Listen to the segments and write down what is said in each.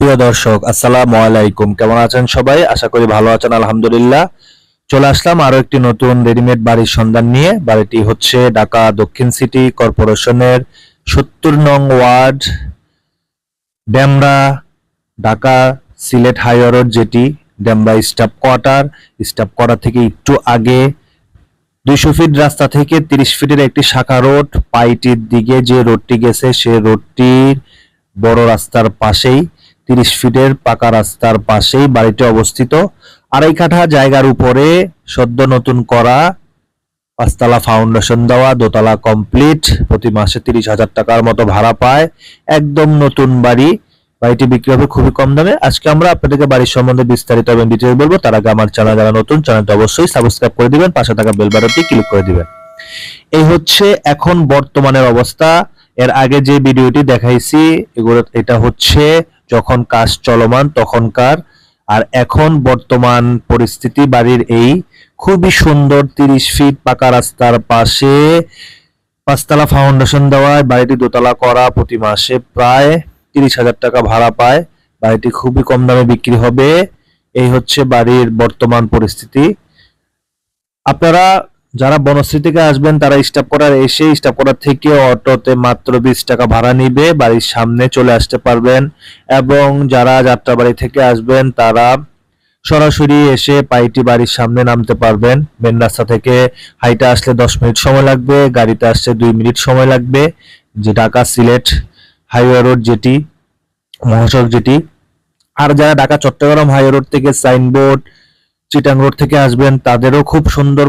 প্রিয় দর্শক, আসসালামু আলাইকুম। কেমন আছেন সবাই? আশা করি ভালো আছেন, আলহামদুলিল্লাহ। চলে আসলাম আরও একটি নতুন রেডিমেড বাড়ির সন্ধান নিয়ে। বাড়িটি হচ্ছে ঢাকা দক্ষিণ সিটি কর্পোরেশনের সত্তর নং ward, Demra, Dhaka Sylhet highway road যেটি Demra staff quarter. Staff quarter থেকে একটু আগে দুইশো ফিট রাস্তা থেকে তিরিশ ফিটের একটি শাখা রোড, পাইটির দিকে যে রোডটি গেছে, সে রোডটির বড় রাস্তার পাশেই তিরিশ ফিটের পাকা রাস্তার পাশেই বাড়িটি অবস্থিত। আড়াই কাঠা জায়গার উপরে সদ্য নতুন করা পাঁচতলা ফাউন্ডেশন দেওয়া, দোতলা কমপ্লিট, প্রতি মাসে তিরিশ হাজার টাকার মতো ভাড়া পায়। একদম নতুন বাড়ি। বাড়িটি বিক্রি হবে খুবই কম দামে। আজকে আমরা আপনাদেরকে বাড়ির সম্বন্ধে বিস্তারিত এবং ডিটেল বলব। তার আগে আমার চ্যানেল যারা নতুন, চ্যানেলটা অবশ্যই সাবস্ক্রাইব করে দিবেন, পাশে থাকা বেল ক্লিক করে দিবেন। এই হচ্ছে এখন বর্তমানের অবস্থা। এর আগে যে ভিডিওটি দেখাইছি, এগুলো এটা হচ্ছে যখন কাজ চলমান তখনকার। আর এখন বর্তমান পরিস্থিতি বাড়ির এই খুবই সুন্দর তিরিশ ফিট পাকা রাস্তার পাশে পাঁচতলা ফাউন্ডেশন দেওয়ায় বাড়িটি দোতলা করা প্রতি মাসে প্রায় তিরিশ হাজার টাকা ভাড়া পায়। বাড়িটি খুবই কম দামে বিক্রি হবে। এই হচ্ছে বাড়ির বর্তমান পরিস্থিতি। আপনারা যারা বনশ্রী থেকে আসবেন, তারা স্টাফ করার এসে স্টাফ করার থেকে অটোতে মাত্র বিশ টাকা ভাড়া নিবে, বাড়ির সামনে চলে আসতে পারবেন। এবং যারা যাত্রাবাড়ি থেকে আসবেন, তারা সরাসরি এসে পাইটি বাড়ির সামনে নামতে পারবেন। মেন রাস্তা থেকে হাইটে আসলে দশ মিনিট সময় লাগবে, গাড়িতে আসলে দুই মিনিট সময় লাগবে। যে ঢাকা সিলেট হাইওয়ে রোড যেটি, মহাসড়ক যেটি। আর যারা ঢাকা, চট্টগ্রাম হাইওয়ে রোড থেকে সাইনবোর্ড, চিটাং রোড থেকে আসবেন, তাদেরও খুব সুন্দর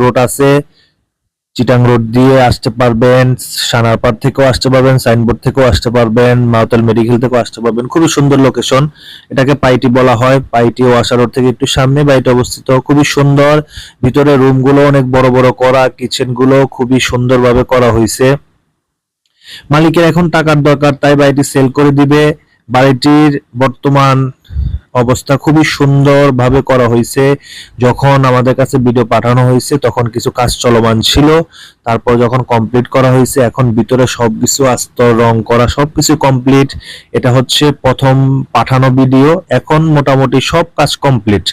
রোড আছে। চিটাং রোড দিয়ে আসতে পারবেন, সানারপাড় থেকেও আসতে পারবেন সাইনবোর্ড থেকেও আসতে পারবেন মাউতাল মেডিকেল থেকেও আসতে পারবেন। খুবই সুন্দর লোকেশন এটাকে পাইটি বলা হয়। পাইটি ওয়াশা রোড থেকে একটু সামনে বাড়িটা অবস্থিত। খুবই সুন্দর। ভিতরে রুমগুলো অনেক বড় বড় করা কিচেনগুলো খুবই সুন্দরভাবে করা হয়েছে মালিকের এখন টাকার দরকার, তাই বাড়িটি সেল করে দিবে। বাড়িটির বর্তমান অবস্থা খুবই সুন্দরভাবে করা হয়েছে। যখন আমাদের কাছে ভিডিও পাঠানো হয়েছে, তখন কিছু কাজ চলমান ছিল। তারপর যখন কমপ্লিট করা হয়েছে, এখন ভিতরে সবকিছু আস্তর রং করা সব কিছু কমপ্লিট এটা হচ্ছে প্রথম পাঠানো ভিডিও এখন মোটামুটি সব কাজ কমপ্লিট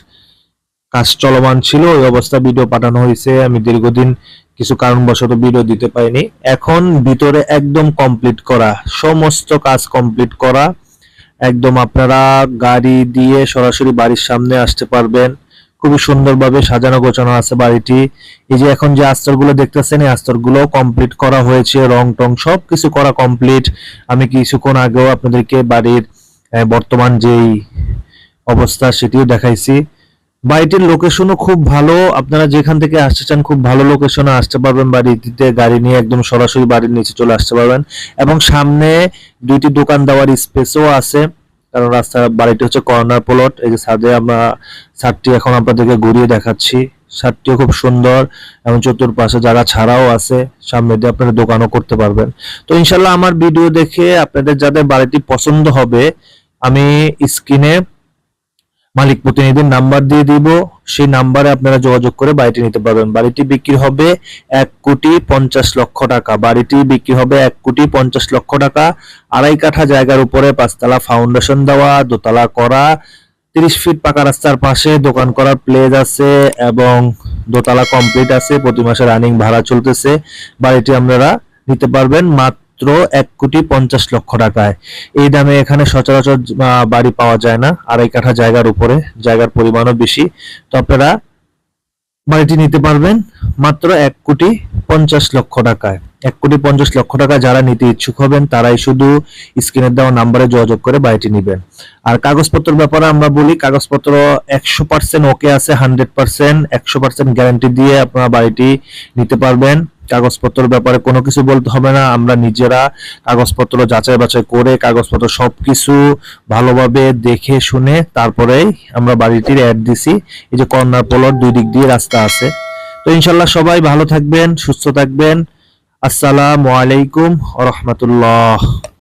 কাজ চলমান ছিল, ওই অবস্থা ভিডিও পাঠানো হয়েছে। আমি দীর্ঘদিন কিছু কারণবশত ভিডিও দিতে পারিনি। এখন ভিতরে একদম কমপ্লিট করা, সমস্ত কাজ কমপ্লিট করা। একদম আপনারা গাড়ি দিয়ে সরাসরি বাড়ির সামনে আসতে পারবেন। খুবই সুন্দরভাবে সাজানো গোছানো আছে বাড়িটি। এই যে এখন যে আস্তরগুলো দেখতেছেন, এই আস্তরগুলো কমপ্লিট করা হয়েছে, রং টং সব কিছু করা কমপ্লিট আমি কিছুক্ষণ আগেও আপনাদেরকে বাড়ির বর্তমান যেই অবস্থা সেটিও দেখাইছি। বাড়িটির লোকেশনও খুব ভালো। আপনারা যেখান থেকে আসতে চান, খুব ভালো লোকেশনে আসতে পারবেন। বাড়িটিতে গাড়ি নিয়ে একদম সরাসরি বাড়ির নিচে চলে আসতে পারবেন। এবং সামনে দুইটি দোকান দেওয়ার স্পেসও আছে। কারণ রাস্তার বাড়িটি হচ্ছে কর্নার প্লট এই যে ছাদে আমরা, ছাদটি এখন আপনাদেরকে ঘুরিয়ে দেখাচ্ছি। ছাদটিও খুব সুন্দর এবং চতুর্পাশে জায়গা ছাড়াও আছে। সামনে দিয়ে আপনারা দোকানও করতে পারবেন। তো ইনশাল্লাহ আমার ভিডিও দেখে আপনাদের যাদের বাড়িটি পছন্দ হবে, আমি স্ক্রিনে মালিক প্রতিনিধির নাম্বার দিয়ে দিব। সেই নাম্বারে আপনারা যোগাযোগ করে বাড়িটি নিতে পারবেন। বাড়িটি বিক্রি হবে এক কোটি পঞ্চাশ লক্ষ টাকা। বাড়িটি বিক্রি হবে এক কোটি পঞ্চাশ লক্ষ টাকা। আড়াই কাঠা জায়গার উপরে পাঁচতলা ফাউন্ডেশন দেওয়া, দোতলা করা, তিরিশ ফিট পাকা রাস্তার পাশে দোকান করার প্লেস আছে এবং দোতলা কমপ্লিট আছে। প্রতি মাসে রানিং ভাড়া চলতেছে। বাড়িটি আপনারা নিতে পারবেন মাত্র এক কোটি পঞ্চাশ লক্ষ টাকায়। এই দামে এখানে সচরাচর বাড়ি পাওয়া যায় না। আড়াই কাঠা জায়গার উপরে, জায়গার পরিমাণও বেশি। তো আপনারা বাড়িটি নিতে পারবেন মাত্র এক কোটি পঞ্চাশ লক্ষ টাকায়। এক কোটি পঞ্চাশ লক্ষ টাকা যারা নিতে ইচ্ছুক হবেন, তারাই শুধু স্ক্রিনের দেওয়া নাম্বারে যোগাযোগ করে বাড়িটি নেবেন। আর কাগজপত্রের ব্যাপারে আমরা বলি, কাগজপত্র একশো পার্সেন্ট ওকে আছে, হান্ড্রেড পার্সেন্ট, একশো পার্সেন্ট গ্যারান্টি দিয়ে আপনারা বাড়িটি নিতে পারবেন। কাগজপত্রের ব্যাপারে কোনো কিছু বলতে হবে না। আমরা নিজেরা কাগজপত্র যাচাই বাছাই করে কাগজপত্র সবকিছু ভালোভাবে দেখে শুনে তারপরেই আমরা বাড়িটির অ্যাড দিছি। এই যে কর্নার পলট দুই দিক দিয়ে রাস্তা আছে। তো ইনশাল্লাহ সবাই ভালো থাকবেন, সুস্থ থাকবেন। আসসালামু আলাইকুম রহমতুল্লাহ।